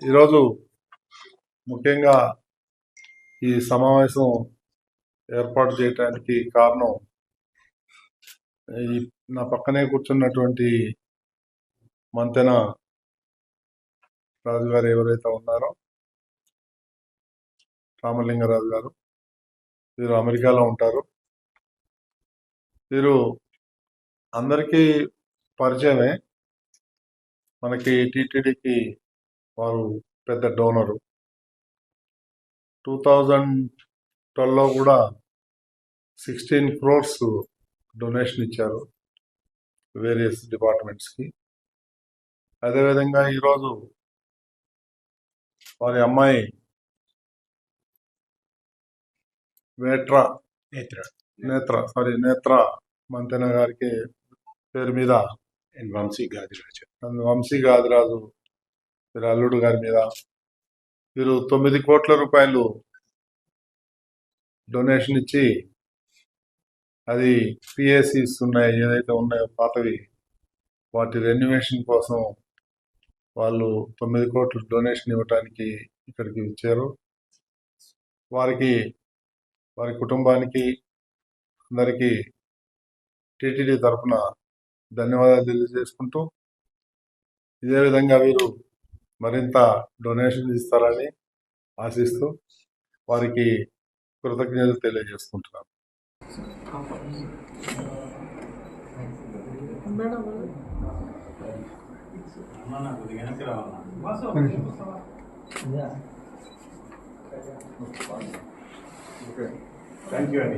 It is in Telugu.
ఈరోజు ముఖ్యంగా ఈ సమావేశం ఏర్పాటు చేయడానికి కారణం ఈ నా పక్కనే కూర్చున్నటువంటి మంతెన రాజు గారు ఎవరైతే ఉన్నారో రామలింగరాజు గారు వీరు అమెరికాలో ఉంటారు. వీరు అందరికీ పరిచయమే. మనకి టీటీడీకి వారు పెద్ద డోనరు. టూ థౌజండ్ ట్వెల్వ్లో కూడా సిక్స్టీన్ క్రోర్స్ డొనేషన్ ఇచ్చారు వేరియస్ డిపార్ట్మెంట్స్కి. అదేవిధంగా ఈరోజు వారి అమ్మాయి వేట్రా నేత్ర. నేత్ర సారీ నేత్ర మంతెన గారికి పేరు మీద వంశీ గాదిరాజు. వంశీ గాదిరాజు వీరు అల్లుడు గారి మీద వీరు తొమ్మిది కోట్ల రూపాయలు డొనేషన్ ఇచ్చి అది పిఎస్సిస్ ఉన్నాయి ఏదైతే ఉన్నాయో పాతవి వాటి రెన్యువేషన్ కోసం వాళ్ళు తొమ్మిది కోట్లు డొనేషన్ ఇవ్వటానికి ఇక్కడికి ఇచ్చారు వారికి వారి కుటుంబానికి అందరికీ టీటీడీ తరఫున ధన్యవాదాలు తెలియజేసుకుంటూ ఇదే విధంగా వీరు మరింత డొనేషన్ ఇస్తారని ఆశిస్తూ వారికి కృతజ్ఞతలు తెలియజేసుకుంటున్నాను. థ్యాంక్ యూ అండి